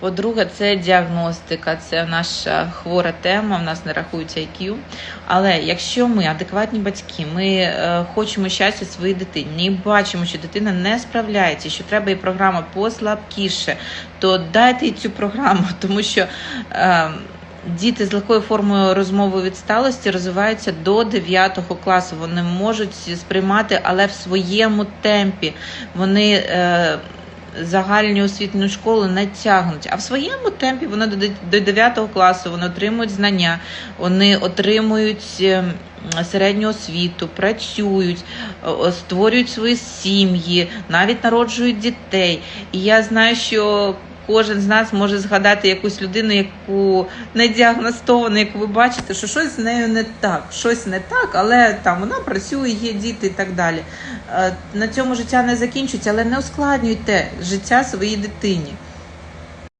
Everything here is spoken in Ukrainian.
По-друге, це діагностика, це наша хвора тема. В нас не рахується IQ. Але якщо ми адекватні батьки, ми е, хочемо щастя своїй дитині, і бачимо, що дитина не справляється, що треба їй програма послабкіше, то дайте їй цю програму, тому що. Е, Діти з легкою формою розмови відсталості розвиваються до 9 класу. Вони можуть сприймати, але в своєму темпі. Вони е, загальну освітню школу не тягнуть. А в своєму темпі вони до, до 9 класу вони отримують знання, вони отримують е, середню освіту, працюють, створюють свої сім'ї, навіть народжують дітей. І я знаю, що. Кожен з нас може згадати якусь людину, яку не діагностовано, яку ви бачите, що щось з нею не так, щось не так, але там вона працює, є діти і так далі. Е, На цьому життя не закінчується, але не ускладнюйте життя своїй дитині.